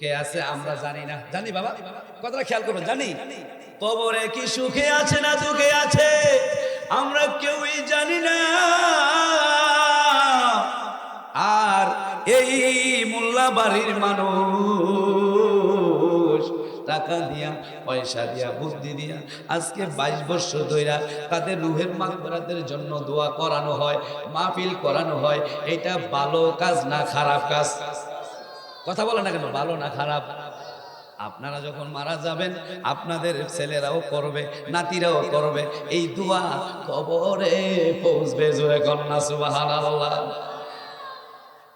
সুখে আছে, আমরা জানি না। জানি বাবা, কথাটা খেয়াল করবেন, জানি। কবরে কি সুখে আছে না দুঃখে আছে, আমরা কেউই জানি না। আর এই মোল্লা বাড়ির মানুষ, টাকা দিয়া, পয়সা দিয়া, বুদ্ধি দিয়া, আজকে বাইশ বছর ধইরা তাদের রুহের মাগবরাতের জন্য দোয়া করানো হয়, মাহফিল করানো হয়, এটা ভালো কাজ না খারাপ কাজ? কথা বলে না কেন? ভালো না খারাপ? আপনারা যখন মারা যাবেন, আপনাদের ছেলেরাও করবে, নাতিরাও করবে। এই দোয়া কবরে পৌঁছবে জোরে কন্যা সুবাহান আল্লাহ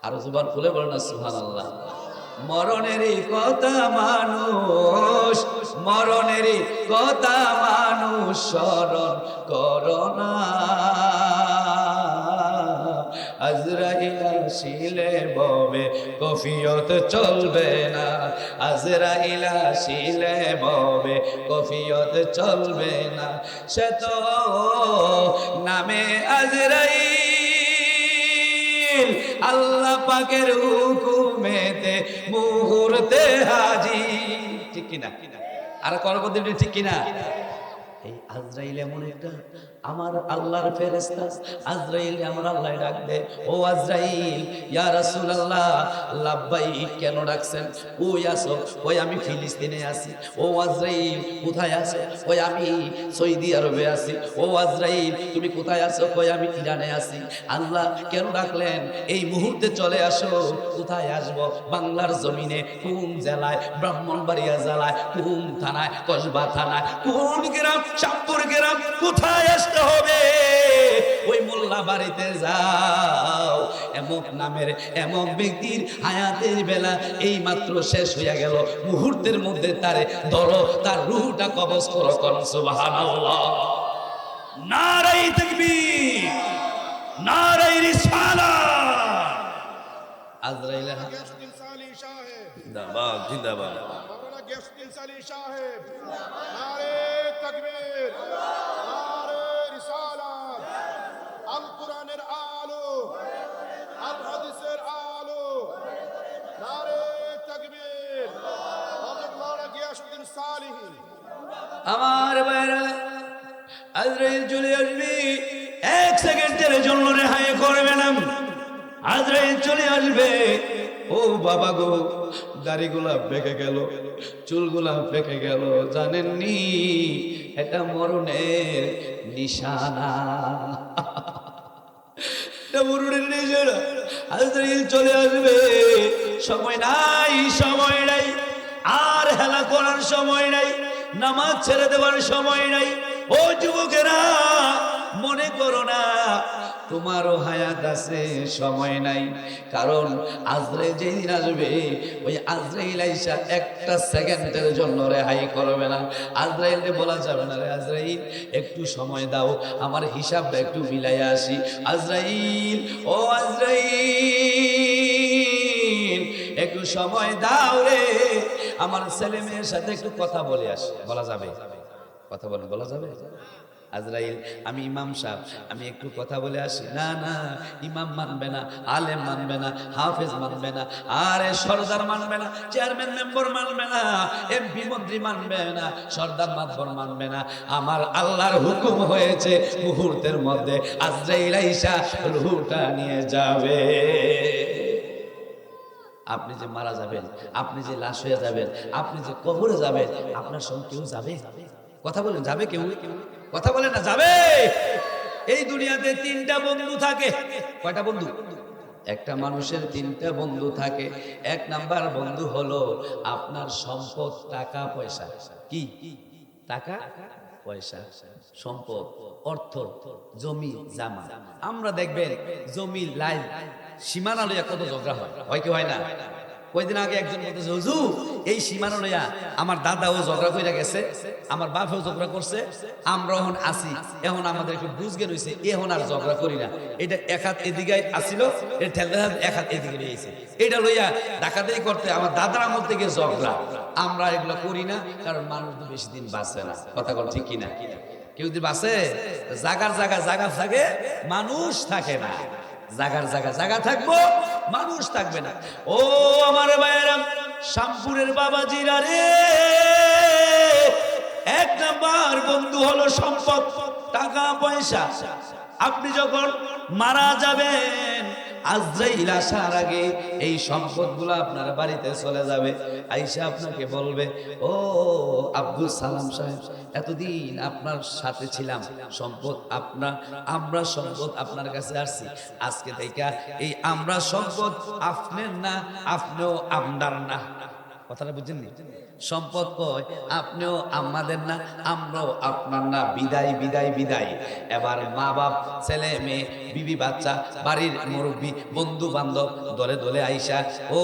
আরও জুবান খুলে বলেন না সুহান আল্লাহ মরণেরই কথা মানুষ, মরণেরই কথা মানুষ স্মরণ করোনা আজরাইল আসিলে ববে কফিয়ত চলবে না। আজরাইল আসিলে ববে কফিয়ত চলবে না। সে তো নামে আজরাইল, আল্লাহ পাকের হুকুমেতে মুহূর্তে হাজি ঠিক কিনা? আর করবদিন ঠিক কিনা? এই আজরাইল এমন একটা আমার আল্লাহর ফেরেস্তা আজরাইল আমার আল্লাহ ডাক দে ও আজরাইল, ইয়া রাসূলুল্লাহ লাব্বাই কেন ডাকছেন? ওই আসো ওই আমি ফিলিস্তিনে আছি। ও আজরাইল, কোথায় আছো? ওই আমি সৌদি আরবে আছি। ও আজরাইল, তুমি কোথায় আছো? কই আমি ইরানে আছি। আল্লাহ কেন ডাকলেন? এই মুহূর্তে চলে আসো। কোথায় আসব? বাংলার জমিনে, কোন জেলায়? ব্রাহ্মণবাড়িয়া জেলায়, কোন থানায়? কসবা থানায়? কোন গ্রাম? চাঁদপুর কোথায় আসতে হবে ওই মোল্লা বাড়িতে যাও এমক নামের এমক ব্যক্তির হায়াতের বেলা এই মাত্র শেষ হইয়া গেল মুহূর্তের মধ্যে তারে ধরো তার রুহটা কবজ করো করো সুবহানাল্লাহ নারাই তাকবীর নারাই রিসালাত আজরাইল গিয়াসউদ্দিন সালি সাহেব জিন্দাবাদ জিন্দাবাদ আল কোরআনের আলো, আল হাদিসের আলো। নারে তাকবীর। গিয়াসউদ্দিন আমার বাইরা আজরাইল চলে আসবি। এক সেকেন্ডের জন্য রেহাই করবে না। আজরাইল চলে আসবে। ও বাবা গো, দাড়িগুলা পেকে গেল, চুলগুলা পেকে গেল, জানেননি? এটা মরণের নিশানা। চলে আসবে। সময় নাই সময় নাই। আর হেলা করার সময় নাই, নামাজ ছেড়ে দেওয়ার সময় নাই। ও যুবকেরা, মনে করো না তোমারও হায়াত আছে, সময় নাই। কারণ আজরে যেদিন আসবে, ওই আজরাইল আইসা একটা সেকেন্ডের জন্য রেহাই করবে না। আজরাইলকে বলা যাবে না রে আজরাইল, একটু সময় দাও, আমার হিসাবটা একটু মিলাইয়া আসি। আজরাইল, ও আজরাইল, একটু সময় দাও রে। আমার ছেলে মেয়ের সাথে একটু কথা বলে আসি। বলা যাবে? কথা বলেন, বলা যাবে? আজরাইল, আমি ইমাম সাহেব, আমি একটু কথা বলে আসি। না না, ইমাম মানবে না, আলেম মানবে না, হাফেজ মানবে না, আরে সর্দার মানবে না, চেয়ারম্যান, মেম্বার মানবে না, এমপি, মন্ত্রী মানবে না, সর্দার মাতবর মানবে না। আমার আল্লাহর হুকুম হয়েছে মুহূর্তের মধ্যে আজরাইল আইসা রুহুটা নিয়ে যাবে। আপনি যে মারা যাবেন, আপনি যে লাশ হয়ে যাবেন, আপনি যে কবরে যাবেন, আপনার সঙ্গে কেউ যাবে? কথা বলেন, যাবে কেউ? কথা বলে না, যাবে! এই দুনিয়াতে তিনটা বন্ধু থাকে। কয়টা বন্ধু? একটা মানুষের তিনটা বন্ধু থাকে। এক নাম্বার বন্ধু হলো আপনার সম্পদ, টাকা, পয়সা। কি? টাকা, পয়সা, সম্পদ, অর্থ, জমি, জামা। আমরা দেখবেন জমি, লাইন, সীমানা লইয়া কত ঝগড়া হয়। হয় কি হয় না? কয়দিন আগে একজন বলতেছে, হুজুর, এই সীমানা লইয়া আমার দাদাও ঝগড়া কইরা গেছে, আমার বাপেও ঝগড়া করছে আমরা এখন আসি এখন আমাদের একটু বুঝগে রয়েছে এখন আর ঝগড়া করি না। এটা এক হাত এদিকে আসিল এটা এক হাত এদিকে রয়েছে এটা লইয়া ডাকাতেই করতে আমার দাদার আমল থেকে ঝগড়া। আমরা এগুলো করি না, কারণ মানুষ তো বেশি দিন বাঁচে না। কথা বল ঠিক কিনা? কেউ যদি বাঁচে জাগার জায়গা জায়গা থাকে মানুষ থাকে না। জাগার জাগা জাগা থাকব, মানুষ থাকবে না। ও আমার ভাইয়েরাম শ্যামপুরের বাবাজিরা রে। এক নাম্বার বন্ধু হলো সম্পদ, টাকা, পয়সা। আপনি যখন মারা যাবেন আজরাইল আসার আগে এই সম্পদগুলো আপনার বাড়িতে চলে যাবে, আইসা আপনাকে বলবে, ও আব্দুল সালাম সাহেব, এতদিন আপনার সাথে ছিলাম, সম্পদ আপনার আমরা সম্পদ আপনার কাছে আসছি। আজকে থেকে এই আমরা সম্পদ আপনার না, আপনিও আপনার না। কথাটা বুঝেননি সম্পদ কয় আপনিও আমাদের না, আমরাও আপনার না। বিদায় বিদায় বিদায়। এবার মা বাপ ছেলে মেয়ে বিবি বাচ্চা বাড়ির মুরব্বী বন্ধু বান্ধব দলে দলে আইসা ও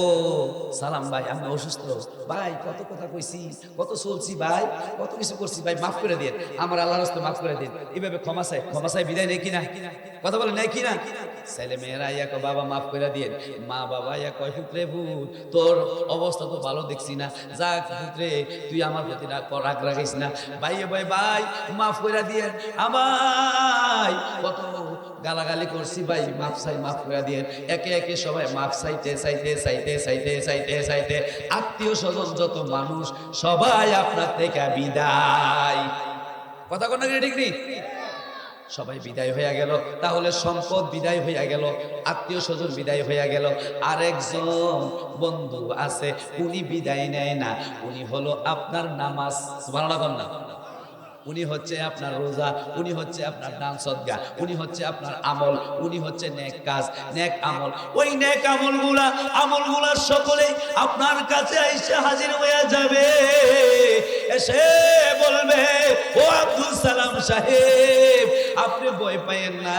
সালাম ভাই আমি অসুস্থ। ভাই কত কথা কইছি কত চলছি ভাই কত কিছু করছি ভাই মাফ করে দিন। আমার আল্লাহর রাস্তায় মাফ করে দিন। এইভাবে ক্ষমা চাই ক্ষমা চাই বিদায় নেই কিনা? কথা বলে নেই কিনা? ছেলে মেয়েরা ইয়া কয়, বাবা মাফ করে দিন। মা বাবা ইয়া কয় পুত্রে ভূত তোর অবস্থা তো ভালো দেখছি না। যাক পুত্রে তুই আমার প্রতি রাগ রাখিস না। ভাই ভাই ভাই মাফ করে দিয়েন আমায় কত গালাগালি করছি ভাই, মাফ চাই, মাফ করে দিয়ে। একে একে সবাই মাফ চাইতে চাইতে চাইতে চাইতে চাইতে চাইতে। আত্মীয় স্বজন যত মানুষ, সবাই আপনার থেকে বিদায়। কথা কোন নেই? সবাই বিদায় হইয়া গেল, তাহলে সম্পদ বিদায় হইয়া গেল, আত্মীয় স্বজন বিদায় হইয়া গেল। আরেকজন বন্ধু আছে, উনি বিদায় নেয় না, উনি হলো আপনার নামাজ। সুবহানাল্লাহ না। উনি হচ্ছে আপনার রোজা, উনি হচ্ছে আপনার দান সদ্গা, উনি হচ্ছে আপনার আমল, উনি হচ্ছে নেক কাজ, নেক আমল। ওই নেক আমলগুলা আমলগুলা সকলে আপনার কাছে এসে হাজির হয়ে যাবে। এসে বলবে, ও আব্দুল সালাম সাহেব, আপনি ভয় পাইয়েন না।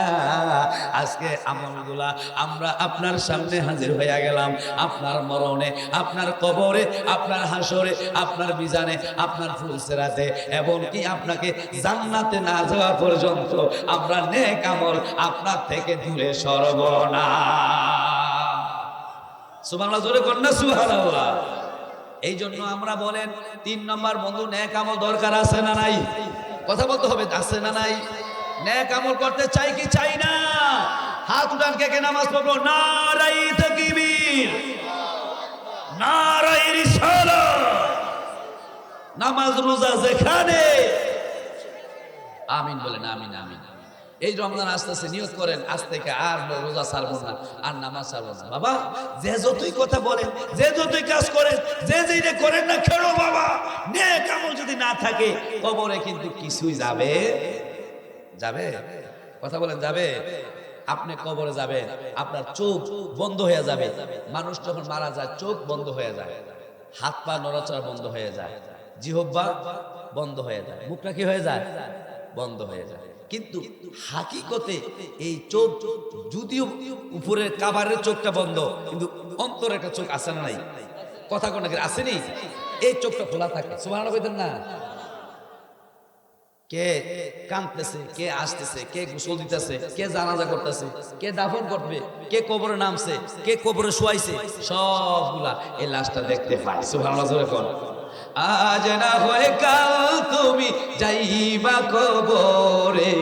আজকে আমলগুলা আমরা আপনার সামনে হাজির হয়ে গেলাম। আপনার মরণে, আপনার কবরে, আপনার হাসরে, আপনার বিজানে আপনার ফুলসেরাতে, এমনকি আপনাকে জান্নাতে না যাওয়া পর্যন্ত আমরা নেক আমল আপনার থেকে দূরে সরব না। সুবহানাল্লাহ, জোরে কর না, সুবহানাল্লাহ। এই জন্য আমরা বলেন, তিন নম্বর বন্ধু ন্যাক আমল দরকার আছে না নাই? কথা বলতে হবে, আছে না নাই? ন্যাক আমল করতে চাই কি চাই না? হাত উঠান কে কে নামাজ পড়ব? নারাই তাকবীর। নারাই নামাজ রোজা যেখানে আমিন বলেন, আমিন আমিন। এই রমজান আস্তে আস্তে নিয়ত করেন, আজ থেকে আর রোজা ছাড়বো না, আর নামাজ ছাড়বো না। বাবা, যে যতই কথা বলেন, যে যতই কাজ করেন, যে যেটা করেন না কেন বাবা? নে কামল যদি না থাকে, কবরে কিন্তু কিছুই যাবে যাবে? কথা বলেন, যাবে? আপনি কবরে যাবেন, আপনার চোখ বন্ধ হয়ে যাবে। মানুষ যখন মারা যায়, চোখ বন্ধ হয়ে যায়। হাত পা নড়াচড়া বন্ধ হয়ে যায়। জিহব্বা বন্ধ হয়ে যায়। মুখটা কি হয়ে যায়? বন্ধ হয়ে যায়। কিন্তু হাকিকতে এই চোখ যদিও উপরের কাবারের চোখটা বন্ধ, কিন্তু অন্তরের একটা চোখ না নাই? কথা কোন আসেনি? এই চোখটা খোলা থাকে। সুমান না। কে কাঁদতেছে, কে আসতেছে, কে গোসল দিতেছে, কে জানাজা করতেছে, কে দাফন করবে, কে কবরে নামছে, কে কবরে শুয়াইছে, সবগুলা এই লাশটা দেখতে জোরে কোন। আজ না হয় কাল তুমি যাইবা কবরে,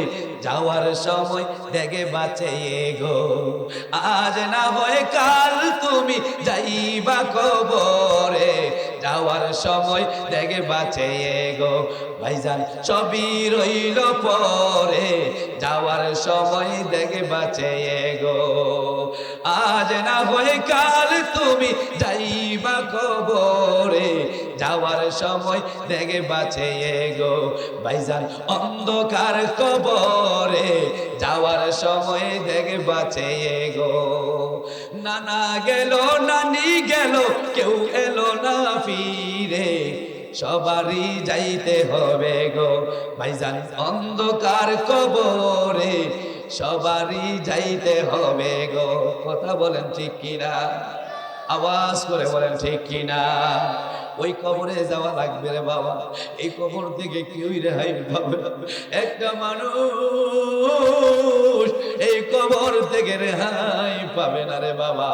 যাওয়ার সময় দেখে বাঁচে গো। আজ না হয় কাল তুমি যাইবা কবরে, যাওয়ার সময় দেখে বাঁচে গো। ভাইজান, সবই রইল পরে, যাওয়ার সময় দেখে বাঁচে গো। আজ না হয় কাল তুমি যাইবা কবরে যাওয়ার সময় দেখে বাঁচে গো ভাইজান, অন্ধকার কবরে যাওয়ার সময় দেখে বাঁচে গো নানা গেল, নানি গেল, কেউ এলো না ফিরে। সবারই যাইতে হবে গো। ভাইজান, অন্ধকার কবরে সবারই যাইতে হবে গো। কথা বলেন ঠিক কিনা? আওয়াজ করে বলেন ঠিক কিনা? ওই কবরে যাওয়া লাগবে রে বাবা। এই কবর থেকে কেউই রেহাই পাবে না। একটা মানুষ এই কবর থেকে রেহাই পাবে না রে বাবা।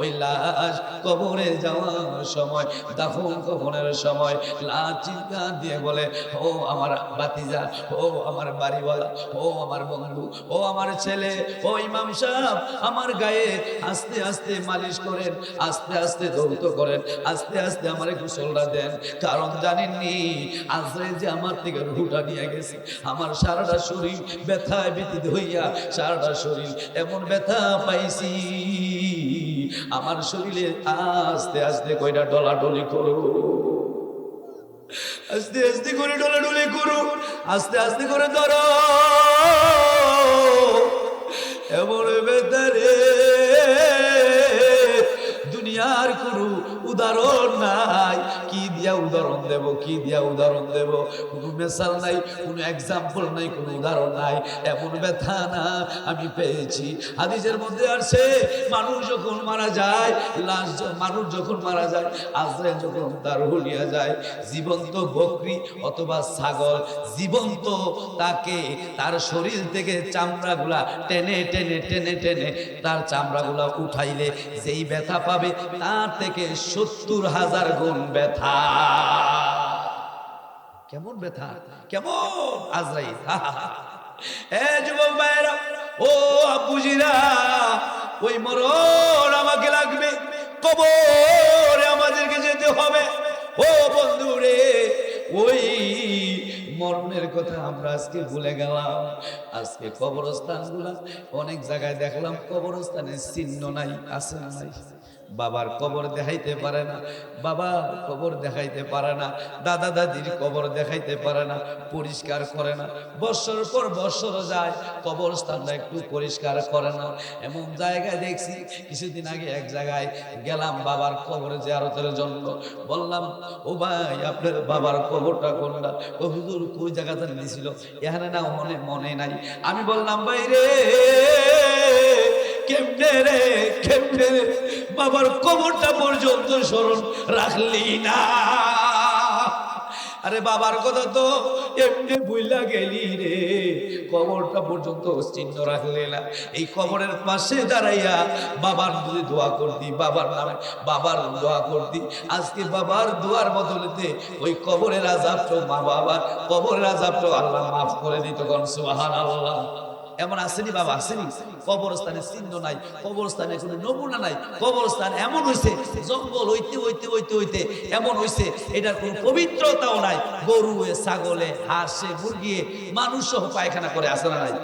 ওই লাশ কবরে যাওয়ার সময়, দাফন কবরের সময় লাশ চিৎকার দিয়ে বলে, ও আমার বাতিজা ও আমার বাড়িওয়ালা, ও আমার বন্ধু, ও আমার ছেলে, ও ইমাম সাহেব, আমার গায়ে আস্তে আস্তে মালিশ করেন, আস্তে আস্তে দৌত করেন, আস্তে আস্তে আমার গোসলটা দেন। কারণ জানেননি আজরাইল যে আমার থেকে রুহুটা নিয়ে গেছে, আমার সারাটা শরীর ব্যথায় ব্যতীত হইয়া, সারাটা শরীর এমন ব্যথা পাইছি। আমার শরীরে আস্তে আস্তে কয়টা ডলাডলি করো। আস্তে আস্তে করে ডলাডলি করো, আস্তে আস্তে করে ধরো। এমন বেতারে দুনিয়ার কোনো উদাহরণ কি দিয়া উদাহরণ দেব, কি দিয়া উদাহরণ দেব? কোনো মেসাল নাই, কোনো এক্সাম্পল নাই, কোনো উদাহরণ নাই। এমন ব্যথা না, আমি পেয়েছি। হাদিসের মধ্যে আসছে মানুষ যখন মারা যায়, লাশ মানুষ যখন মারা যায়, আজরাইল যখন তার হুলিয়া যায়, জীবন্ত বকরি অথবা ছাগল জীবন্ত, তাকে তার শরীর থেকে চামড়াগুলা টেনে টেনে টেনে টেনে তার চামড়াগুলা উঠাইলে যেই ব্যথা পাবে, তার থেকে সত্তর হাজার গুণ ব্যথা। কেমন ব্যথা? কেমন আজরাইল? এ যুবক ভাইরা ও আব্বুজিরা, ওই মরণ আমাকে লাগবে, কবরে আমাদেরকে যেতে হবে। ও বন্ধু রে ওই মরণের কথা আমরা আজকে ভুলে গেলাম। আজকে কবরস্থানগুলা অনেক জায়গায় দেখলাম, কবরস্থানের চিহ্ন নাই, আছে নাই। বাবার কবর দেখাইতে পারে না, বাবার কবর দেখাইতে পারে না, দাদা দাদির কবর দেখাইতে পারে না, পরিষ্কার করে না। বছর পর বছর যায়, কবরস্থানটা একটু পরিষ্কার করে না। এমন জায়গায় দেখছি, কিছুদিন আগে এক জায়গায় গেলাম বাবার কবরে জিয়ারতের জন্য। বললাম, ও ভাই, আপনার বাবার কবরটা কোনটা? ও হুজুর, কোই জায়গাতে নিয়েছিল? এখানে না মনে মনে নাই। আমি বললাম, ভাই রে কেমনে রে কেমনে রে? বাবার কবরটা পর্যন্ত স্মরণ রাখলি না। আরে বাবার কথা তো এমনি বুইলা গেলি রে। কবরটা পর্যন্ত চিহ্ন রাখলে না। এই কবরের পাশে দাঁড়াইয়া বাবার যদি দোয়া করতি, বাবার নামে বাবার দোয়া করতি, আজকে বাবার দোয়ার বদলেতে ওই কবরের আজাবটা মা বাবার কবরের আজাবটা আল্লাহ মাফ করে দিত কোন সুবহান আল্লাহ এমন আসেনি বাবা, আসেনি। কবরস্থানে চিহ্ন নাই, কবরস্থানে কোনো নমুনা নাই। কবরস্থান এমন হইছে, জঙ্গল হইতে হইতে হইতে হইতে এমন হইছে, এটার কোনো পবিত্রতাও নাই। গরুয়ে ছাগলে, হাঁসে মুরগিয়ে মানুষ সহ পায়খানা করে আসে না নাই?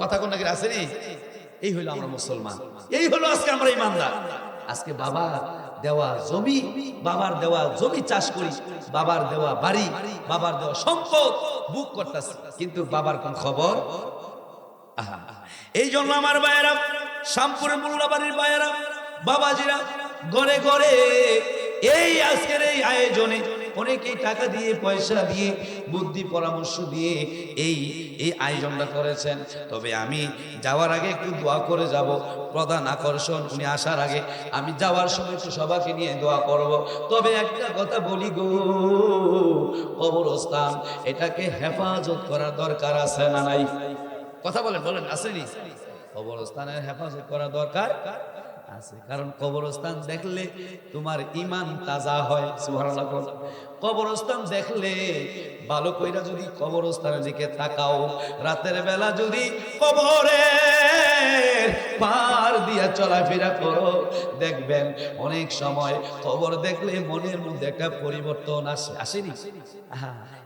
কথা কোন নাকি আসেনি এই হইল আমরা মুসলমান। এই হলো আজকে আমরা ইমানদার। আজকে বাবা দেওয়া জমি, বাবার দেওয়া জমি চাষ করি, বাবার দেওয়া বাড়ি, বাবার দেওয়া সম্পদ বুক করতেছে। কিন্তু বাবার কোন খবর। এই জন্য আমার ভাইয়েরা, শ্যামপুরের মোল্লাবাড়ির ভাইয়েরা, বাবাজিরা, ঘরে ঘরে এই আজকের এই আয়োজনে অনেকেই টাকা দিয়ে, পয়সা দিয়ে, বুদ্ধি পরামর্শ দিয়ে এই এই আয়োজনটা করেছেন। তবে আমি যাওয়ার আগে একটু দোয়া করে যাব। প্রধান আকর্ষণ, উনি আসার আগে আমি যাওয়ার সময় একটু সবাইকে নিয়ে দোয়া করব। তবে একটা কথা বলি গো, কবরস্থান, এটাকে হেফাজত করার দরকার আছে না নাই? কথা বলেন বলেন আসেনি কবরস্থানের হেফাজত করা দরকার? আছে। কারণ কবরস্থান দেখলে তোমার ইমান তাজা হয়, সুবহানাল্লাহ। কবরস্থান দেখলে, ভালো কইরা যদি কবরস্থানের দিকে তাকাও, রাতের বেলা যদি কবরে পার দিয়া চলাফেরা করো, দেখবেন অনেক সময় কবর দেখলে মনের মধ্যে একটা পরিবর্তন আসে, আসেনি?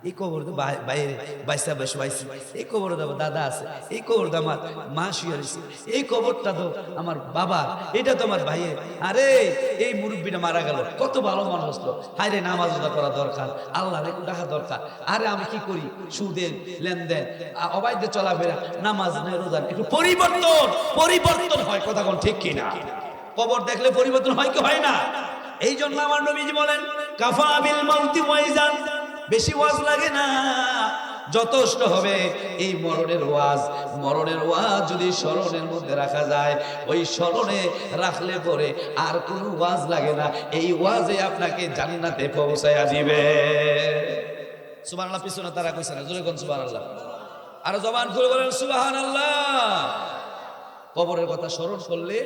এই কবর তো বাই- বাইরে, বাইসা বসে বাইসি। এই কবর তো দাদা আছে, এই কবর তো আমার মা শুয়ে এই কবরটা তো আমার বাবা, এটা তো আমার ভাইয়ের। আরে, এই মুরব্বীটা মারা গেল, কত ভালো মানুষ হলো হায় রে নামাজ করা আল্লাহ রে ডাকা দরকার। আরে আমি কি করি? সুদের লেনদেন অবাধ্য চলাফেরা, নামাজ নেই, রোজা একটু পরিবর্তন পরিবর্তন হয়, কথা কোন ঠিক কিনা কবর দেখলে পরিবর্তন হয় কি হয় না? এই জন্য আমার নবীজি বলেন, কাফা বিল মাউতি ওয়াইজান। বেশি ওয়াজ লাগে না। যথেষ্ট হবে। এই মরণের ওয়াজ মরণের ওয়াজ যদি স্মরণের মধ্যে রাখা যায়, ওই স্মরণে রাখলে পরে আর কোনো ওয়াজ লাগে না। এই ওয়াজে আপনাকে জান্নাতে পৌঁছায়া দিবে। সুবহানাল্লাহ, পিছনে তারা কইছে না, জোরে কোন সুবহানাল্লাহ? আর জবান খুলে বলেন, সুবহানাল্লাহ। কবরের কথা স্মরণ করলে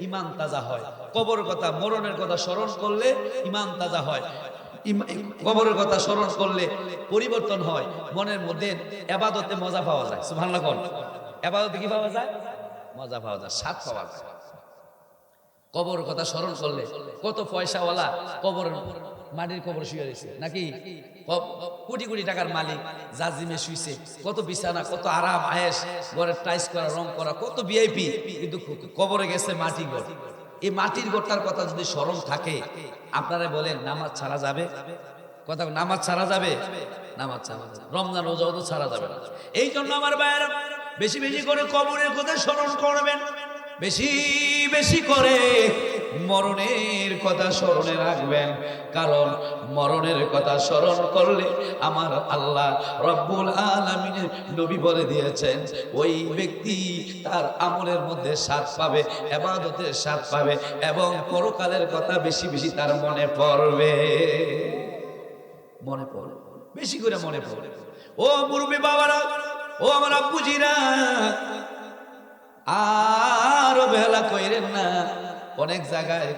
ইমান তাজা হয়। কবরের কথা, মরণের কথা স্মরণ করলে ইমান তাজা হয়। কবরের কথা স্মরণ করলে পরিবর্তন হয়। মনের মধ্যে এবাদতে মজা পাওয়া যায়। কোন এবাদতে কি পাওয়া যায়? মজা পাওয়া যায়, স্বাদ পাওয়া যায়। কবর কথা স্মরণ করলে কত পয়সাওয়ালা কবর মাটির কবর শুয়ে রয়েছে। নাকি কোটি কোটি টাকার মালিক জাজিমে শুইছে, কত বিছানা, কত আরাম আয়েস ঘরের টাইস করা, রং করা, কত ভিআইপি কিন্তু কবরে গেছে মাটি ঘর। এই মাটির গোটার কথা যদি স্মরণ থাকে, আপনারা বলেন, নামাজ ছাড়া যাবে? কথা নামাজ ছাড়া যাবে? নামাজ ছাড়া যাবে রমজান রোজাও তো ছাড়া যাবে না। এই জন্য আমার ভাইয়েরা, বেশি বেশি করে কবরের কথা স্মরণ করবেন। বেশি বেশি করে মরণের কথা স্মরণে রাখবেন। কারণ মরণের কথা স্মরণ করলে আমার আল্লাহ রব্বুল আলমিনের নবী বলে দিয়েছেন, ওই ব্যক্তি তার আমলের মধ্যে স্বাদ পাবে, এবাদতের স্বাদ পাবে এবং পরকালের কথা বেশি বেশি তার মনে পড়বে। মনে পড়বে বেশি করে মনে পড়বে ও মুরবি বাবারা, ও আমার আব্বুজিরা, আর বেলা কইরেন না। অনেক জায়গায়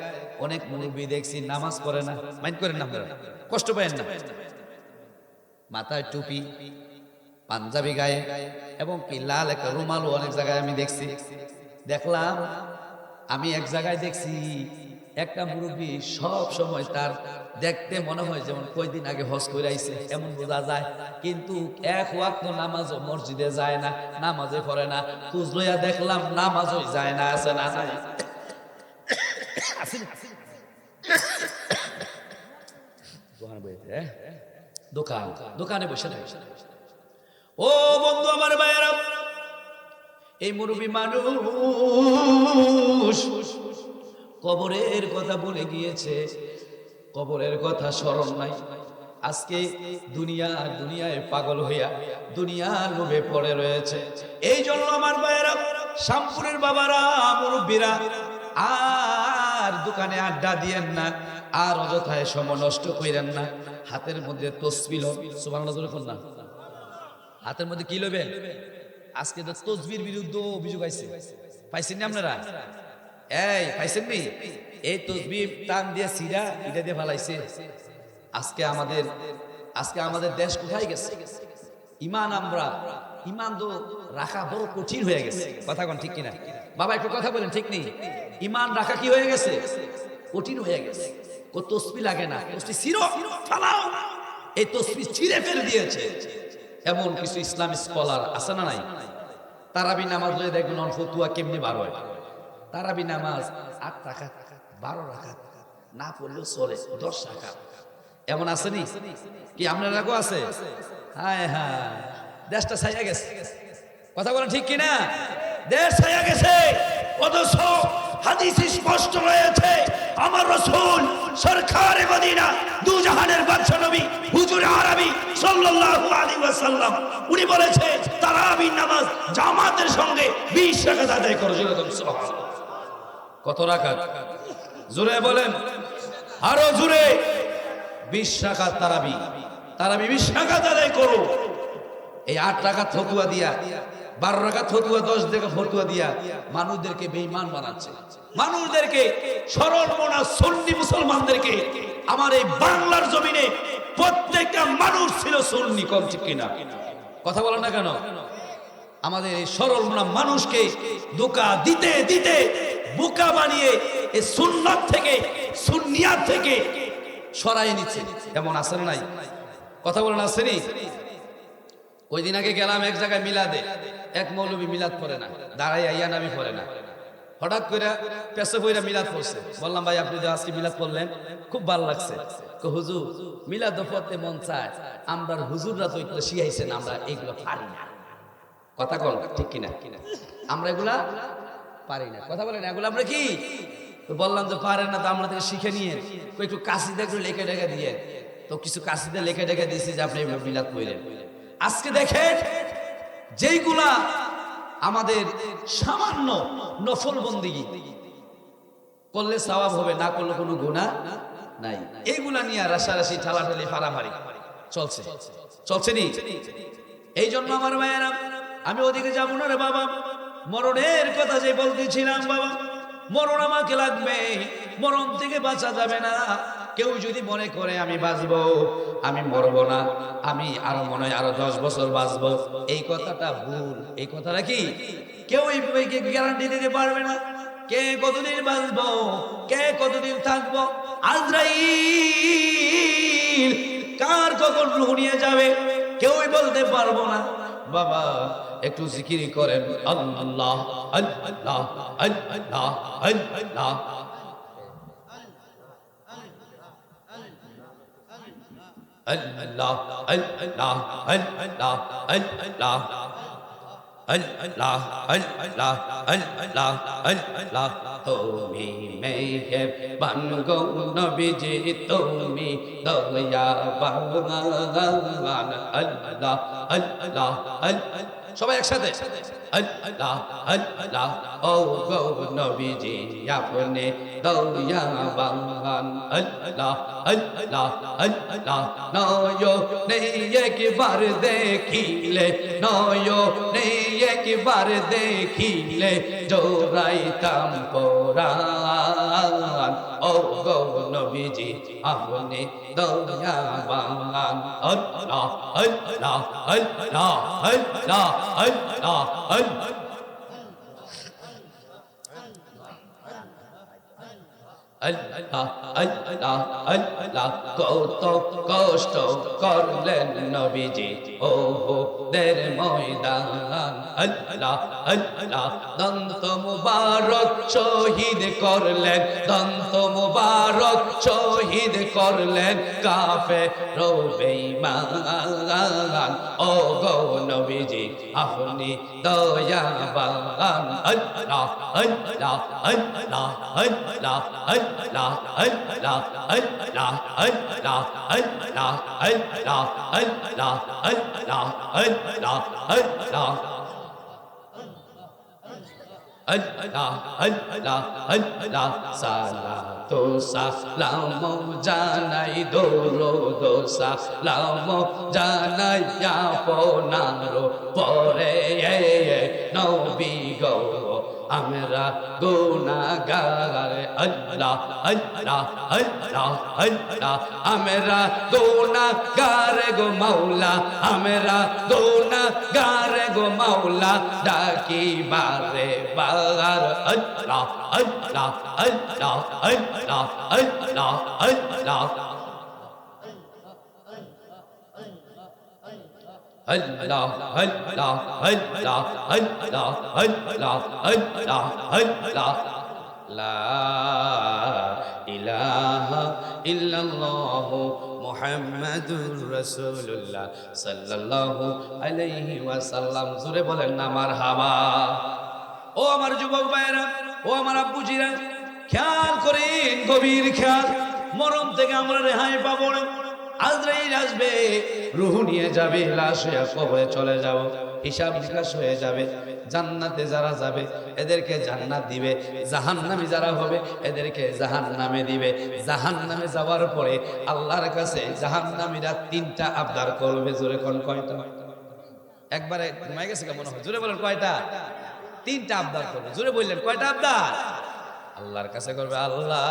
অনেক মুরব্বী দেখছি, নামাজ পড়ে না। মাইন্ড করেন না কষ্ট পায় না। মাথায় টুপি, পাঞ্জাবি গায়ে, এবং কি লাল একটা রুমালও অনেক জায়গায় আমি দেখছি। দেখলাম, আমি এক জায়গায় দেখছি, একটা মুরব্বী সব সময় তার দেখতে মনে হয় যেমন কয়দিন আগে হজ করে আইছে, এমন বোঝা যায়। কিন্তু এক ওয়াক্ত নামাজও মসজিদে যায় না, নামাজে পড়ে না। খুঁজ লইয়া দেখলাম, নামাজও যায় না, আছে না দোকানে দোকানে বসে ও বন্ধু আমার ভাইয়েরা, এই মুরব্বী মানুষ কবরের কথা বলে গিয়েছে। কবরের কথা স্মরণ নাই। আজকে দুনিয়া, দুনিয়ায় পাগল হইয়া দুনিয়ার লোভে পড়ে রয়েছে। এই জন্য আমার ভাইয়েরা, শ্যামপুরের বাবারা, মুরব্বীরা আর দোকানে আড্ডা দিয়েন না, আর অযথায় সময় নষ্ট কইরেন না। হাতের মধ্যে তসবিল কোন না। হাতের মধ্যে কি লবেন আজকে তো তসবির বিরুদ্ধে অভিযোগ আইছে। পাইছেন নি আপনারা? এই, পাইছেন নি? এই তসবির টান দিয়ে সিরা এটা দিয়ে ফালাইছে। আজকে আমাদের আজকে আমাদের দেশ কোথায় গেছে? ইমান আমরা, ইমান তো রাখা বড় কঠিন হয়ে গেছে। কথা কোন ঠিক কিনা? বাবা, একটু কথা বলেন, ঠিক নেই? ইমান রাখা কি হয়ে গেছে? কঠিন হয়ে গেছে। ও তসবি লাগে না। তসবি সিরো ফালাও। এই তসবি ছিঁড়ে ফেলে দিয়েছে। এমন কিছু ইসলাম স্কলার আছে না নাই? তারাবি নামাজ লয়ে দেখবেন ফতুয়া কেমনি বার হয়? তারাবি নামাজ আট টাকা বারো টাকা না পড়লেও চলে, দশ টাকা এমন আছে নি? কি আপনার রাখো আছে? হায় হায়, দেশটা ছাইয়া গেছে। কথা বলেন ঠিক কিনা? দেশ ছাইয়া গেছে। অথচ হাদিস স্পষ্ট রয়েছে, আমার রসুল সরকারে মদিনা, দু জাহানের বাদশা নবী, হুজুর আরবি সাল্লাল্লাহু আলাইহি ওয়াসাল্লাম। উনি বলেছে তারাবি নামাজ জামাতের সঙ্গে 20 রাকাত আদায় করো, জোরে কত রাকাত? জোরে বলেন। আরও জোরে। 20 রাকাত তারাবি। তারাবি 20 রাকাত আদায় করো। এই আট টাকা ফতুয়া দিয়া বারো টাকা ফতুয়া, দশ টাকা ফতুয়া দিয়া মানুষদেরকে বেঈমান বানাচ্ছে। মানুষদেরকে সরল মোনা সুন্নি মুসলমানদেরকে আমার এই বাংলার জমিনে প্রত্যেকটা মানুষ ছিল সুন্নি, কম কিনা? কথা বলেন না কেন? আমাদের এই সরল মোনা মানুষকে ধোকা দিতে দিতে বোকা বানিয়ে এই সুন্নাত থেকে, সুন্নিয়াত থেকে সরাই নিচ্ছে। এমন আছে না নাই? কথা বলেন আসেনি ওই দিন আগে গেলাম এক জায়গায় মিলাদে। এক মৌলবী মিলাদ পড়ে না দাঁড়াই আইয়া নামি পড়ে না। হঠাৎ করে পেশে বইরা মিলাদ পড়ছে। বললাম, ভাই, আপনি যে আজকে মিলাদ পড়লেন, খুব ভালো লাগছে। হুজুর, মিলাদ পড়তে মন চায়। আমরা হুজুররা তো এগুলো শিখাইছেন, আমরা এগুলো পারি না। কথা কল ঠিক কিনা? আমরা এগুলা পারি না। কথা বলেন, এগুলো আমরা কি? বললাম যে, পারেন না তো আমরা থেকে শিখে নিয়ে। একটু কাশিতে একটু লেখে লেখে দিয়ে। তো কিছু কাশিতে লেখে লেখে দিয়েছি যে, আপনি মিলাদ পড়লেন। আজকে দেখেন যেইগুলা আমাদের সামান্য নফল বন্দিগি করলে সওয়াব হবে, না করলে কোনো গুণা নাই। এইগুলা নিয়ে রাশারাশি ঠালাঠালি, ফাড়াফাড়ি চলছে। চলছে নি? এই জন্য আমার মায়েরা আমি ওদিকে যাব না রে বাবা। মরণের কথা যে বলতেছিলাম বাবা, মরণ আমাকে লাগবে, মরণ থেকে বাঁচা যাবে না। কেউ যদি মনে করে আমি বাঁচবো, আমি মরব না, আমি আরও মনে হয় আরও দশ বছর বাঁচবো। এই কথাটা ভুল। এই কথাটা কি? কেউ গ্যারান্টি দিতে পারবে না? কে কতদিন বাঁচবো? কে কতদিন থাকব? আজরাইল কার কখন রুহ নিয়ে যাবে? কেউই বলতে পারব না। বাবা, একটু জিকিরি করেন। আল্লাহ আল্লাহ আল্লাহ আল্লাহ। আল্লাহ আল্লাহ আল্লাহ আল্লাহ Allah, Allah, Allah, Allah, Tumi mehe bango nabiji Tumi daya bangan Allah, Allah, Allah, Allah. সবাই একসাথে আল্লাহ আল্লাহ ও গো নবীজি আপনি দয়া বাগান আল্লাহ আল্লাহ আল্লাহ নয় নেই একবার দেখিলে নয় নেই একবার দেখিলে জোরাইতাম পরাণ ও গো নবীজি আপনি দয়া বাগান আল্লাহ আল্লাহ আল্লাহ আল্লাহ আল্লাহ হয় কত কষ্ট করলেন নবীজি ও দের ময়দান আল্লাহ মুবারক শহীদ করলেন দন্ত মুবারক শহীদ করলেন কাফে রবেইমান ও গো নবীজি আপনি দয়াবান আল্লাহ সালাতো সালামো জানাই দৌরদ সালামো জানাই আপনারো পরে নবী গৌ আমরা গুনাগার আল্লাহ আল্লাহ আল্লাহ আল্লাহ। আমরা গুনাগার গো মাওলা। আমরা গুনাগার গো মাওলা। ডাকি বারে বার আল্লাহ আল্লাহ আল্লাহ আল্লাহ আল্লাহ আল্লাহ। Allah, আল্লাহ আল্লাহ আল্লাহ আল্লাহ আল্লাহ ওয়াসাল্লাম জোরে বলেন না মারহাবা ও আমার যুবক ভাইরা ও আমার আব্বুজিরা, খেয়াল করেন গভীর খেয়াল, মরণ থেকে আমরা রেহাই পাবো আজরাইল আসবে, রুহ নিয়ে যাবে, লাশ হয়ে কবরে চলে যাব, হিসাব নিকাশ হয়ে যাবে, জান্নাতে যারা যাবে, এদেরকে জান্নাত দিবে, জাহান্নামে যারা হবে, এদেরকে জাহান্নামে দিবে। জাহান্নামে যাওয়ার পরে আল্লাহর কাছে জাহান্নামীরা তিনটা আবদার করবে, জোরে কোন কয়টা? একবারে ঘুমাই গেছে কেমন হয়? জোরে বলেন কয়টা? তিনটা আবদার করবে, জোরে বললেন কয়টা আবদার? আল্লাহর কাছে করবে, আল্লাহ।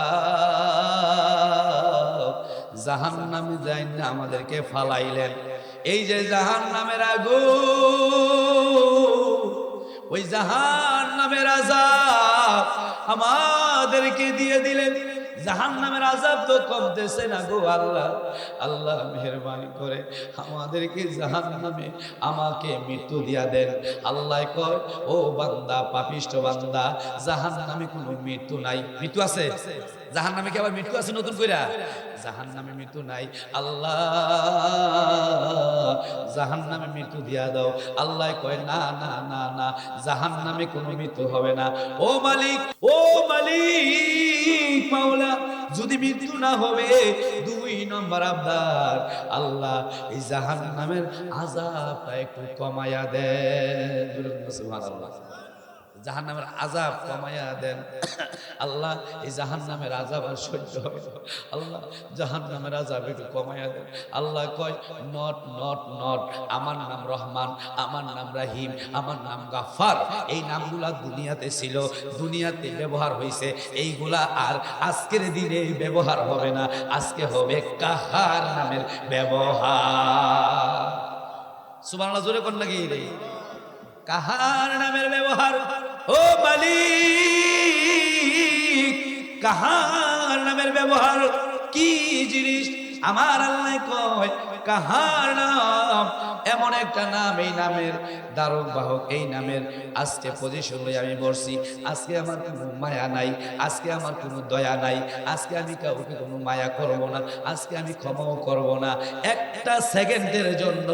জাহান নামে যাই আমাদেরকে ফালাইলেন। এই যে জাহান নামের আগু, ওই জাহান নামের আজাব আমাদেরকে দিয়ে দিলেন। জাহান নামের আজাব তো কমতেছে না গো আল্লাহ। আল্লাহ মেহরবানি করে আমাদেরকে জাহান নামে আমাকে মৃত্যু দিয়া দেন। আল্লাহ কয়, ও বান্দা, পাপিষ্ট বান্দা জাহান নামে কোনো মৃত্যু নাই। মৃত্যু আছে? জাহান নামে কি আবার মৃত্যু আছে নতুন কইরা? জাহান নামে মৃত্যু নাই। আল্লাহ জাহান নামে মৃত্যু দিয়া দাও। আল্লাহ কয়, না না না না জাহান নামে কোনো মৃত্যু হবে না। ও মালিক ও মালিক! মাওলা, যদি মৃত্যু না হবে, দুই নম্বর আবদার, আল্লাহ এই জাহান নামের আজাবটা একটু কমায়া সুবহানাল্লাহ। জাহান নামের আজাব কমাইয়া দেন। আল্লাহ এই জাহান নামের আজাব আর সহ্য হয় আল্লাহ জাহান নামের আজাব একটু কমাইয়া দেন। আল্লাহ কয়, নট নট নট, আমার নাম রহমান, আমার নাম রাহিম, আমার নাম গাফার এই নামগুলা দুনিয়াতে ছিল, দুনিয়াতে ব্যবহার হয়েছে এইগুলা আর আজকের দিনে ব্যবহার হবে না। আজকে হবে কাহার নামের ব্যবহার। সুবাহ জোরে কর নাকি? রে কাহার নামের ব্যবহার। ও মালিক কাহার নামের ব্যবহার কি জিনিস? আমার আল্লাহ কয়, কাহার নাম? এমন একটা নাম, এই নামের দারক বাহক এই নামের আজকে পজিশন লই আমি বসছি। আজকে আমার কোনো মায়া নাই, আজকে আমার কোনো দয়া নাই, আজকে আমি কাউকে কোনো মায়া করব না, আজকে আমি ক্ষমাও করব না। একটা সেকেন্ডের জন্য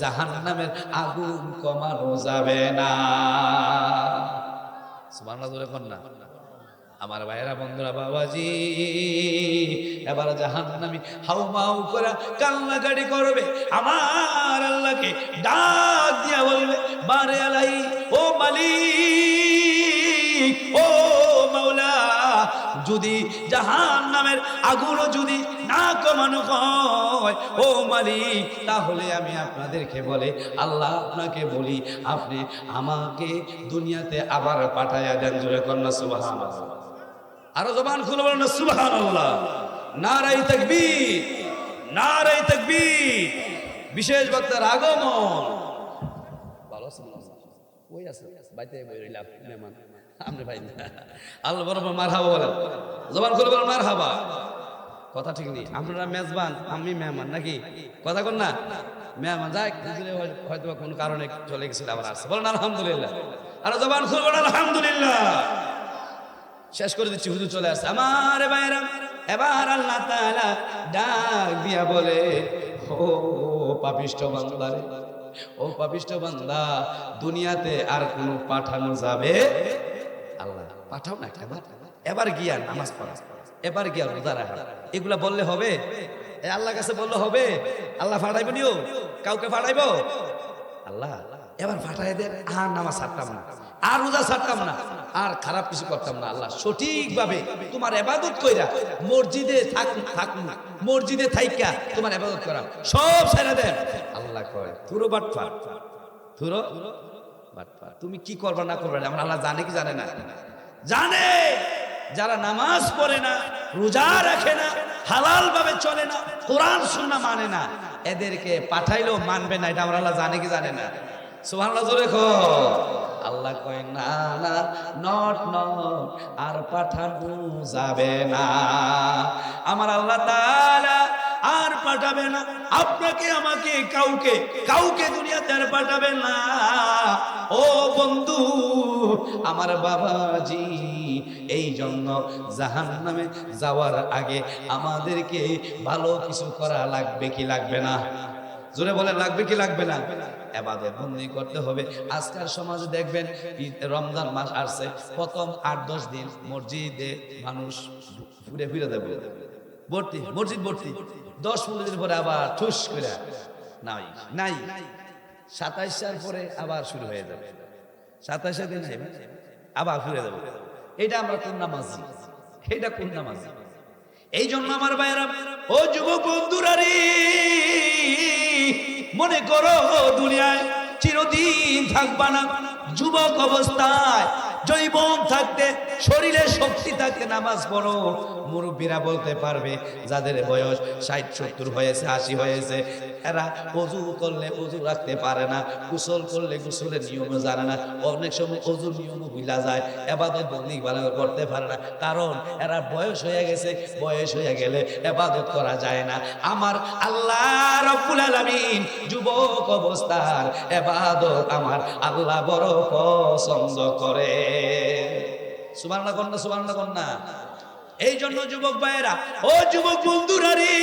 জাহান নামের আগুন কমানো যাবে না। সুবহানাল্লাহ না। আমার ভাইয়েরা, বন্ধুরা, বাবাজি, এবার জাহান নামি হাউ মাউ করে কান্নাকাটি করবে। আমার আল্লাহকে ডাক দিয়া বলবে, বারে আলাই, ও মালিক, ও মাওলা, যদি জাহান নামের আগুনও যদি না কমানো হয়, ও মালিক, তাহলে আমি আপনাদেরকে বলে, আল্লাহ আপনাকে বলি, আপনি আমাকে দুনিয়াতে আবার পাঠাইয়া দেন জুড়ে কন্যা সুবাহ আরও জবান খুলে বলেন সুবহান নারাই তাকবীর নারাই তাকবীর। বিশেষ বক্তার আগমন। ভালো মার জবান মার কথা ঠিক নেই। মেজবান, আমি মেহমান, নাকি? কথা কন না? মেহমান, যাই হয়তো কোনো কারণে চলে গেছিল, আবার আসছে। বলেন, আলহামদুলিল্লাহ। আর জবান খুলে বলেন, আলহামদুলিল্লাহ। শেষ করে দিচ্ছি, হুজুর চলে আসছে। আমার বাইরা এবার আল্লাহ তাআলা ডাক দিয়া বলে, ও পাপিষ্ট বান্দা রে, ও পাপিষ্ট বান্দা, দুনিয়াতে আর কোনো পাঠানো যাবে? আল্লাহ, পাঠাও না এবার এবার গিয়া নামাজ পড়া, এবার গিয়া রোজা রাখা। এগুলা বললে হবে? আল্লাহ কাছে বললে হবে? আল্লাহ ফাটাইব নিও? কাউকে ফাটাইব? আল্লাহ, এবার ফাটাই দেন আর নামাজ ছাড়তাম না, আর রোজা ছাড়তাম না। আর খারাপ কিছু করতাম না আল্লাহ। সঠিকভাবে তোমার এবাদত কইরা মসজিদে থাক মসজিদে থাইকা তোমার এবাদত করা। সব ছেড়ে দেন। আল্লাহ কয় তুরো বাটফা। তুরো বাটফা। তুমি কি করবা না করবা না আমার আল্লাহ জানে কি জানে না। জানে যারা নামাজ পড়ে না, রোজা রাখে না হালাল ভাবে চলে না, কোরআন, সুন্নাহ মানে না, এদেরকে পাঠাইলেও মানবে না, এটা আমার আল্লাহ জানে কি জানে না। সুবহানাল্লাহ, জোরে কো আল্লাহ কয়, না না, নট নট, আর পাঠানো যাবে না। আমার আল্লাহ তাআলা আর পাঠাবে না। আপনাকে, আমাকে, কাউকে কাউকে দুনিয়াতে আর পাঠাবে না। ও বন্ধু, আমার বাবাজি, এই জন্য জাহান নামে যাওয়ার আগে আমাদেরকে ভালো কিছু করা লাগবে কি লাগবে না? জোরে বলে লাগবে কি লাগবে না? এবাদত বন্দি করতে হবে। আজকাল সমাজে দেখবেন রমজান মাস আসছে, প্রথম আট, দশ দিন মসজিদে মানুষ ঘুরে ফিরে দেবে ভর্তি, মসজিদ ভর্তি। দশ, পনেরো দিন পরে আবার ঠুস করে। নাই নাই। সাতাইশ সাল পরে আবার শুরু হয়ে যাবে। সাতাইশে দিন আবার ফিরে যাবে। এটা আমরা কোন নামাজি? এটা কোন নামাজি? এই জন্য আমার ভাইয়েরা, ও যুবক বন্ধুরা রে মনে করো দুনিয়ায় চিরদিন থাকবা না। যুবক অবস্থায় জৈবন থাকতে, শরীরে শক্তি থাকতে নামাজ পড়ো। মুরব্বীরা বলতে পারবে, যাদের বয়স ষাট, সত্তর হয়েছে, আশি হয়েছে, এরা অজু করলে অজু রাখতে পারে না, গোসল করলে গোসলের নিয়ম জানে না, অনেক সময় অজুর নিয়ম ভুলা যায়, এবাদত বন্দি করতে পারে না, কারণ এরা বয়স হয়ে গেছে, বয়স হয়ে গেলে এবাদত করা যায় না। আমার আল্লাহ রব্বুল আলামিন যুবক অবস্থার এবাদত আমার আল্লাহ বড় পছন্দ করে। সুবহানাল্লাহ কন্যা সুবহানাল্লাহ কন্যা এই জন্য যুবক ভাইয়েরা ও যুবক বন্ধুরা রে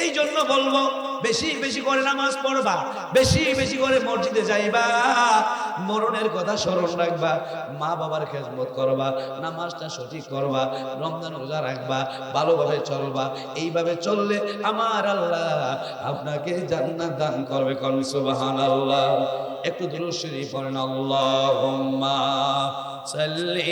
এই জন্য বলব, বেশি বেশি করে নামাজ পড়বা, বেশি বেশি করে মসজিদে যাইবা, মরণের কথা স্মরণ রাখবা, মা বাবার খেজমত করবা, নামাজটা সঠিক করবা, রমজান রোজা রাখবা, ভালোভাবে চলবা, এইভাবে চললে আমার আল্লাহ আপনাকে জান্নাত দান করবে, কোন সুবহানাল্লাহ। একটু দুরূদ শরীফ পড়েন, আল্লাহুম্মা সাল্লি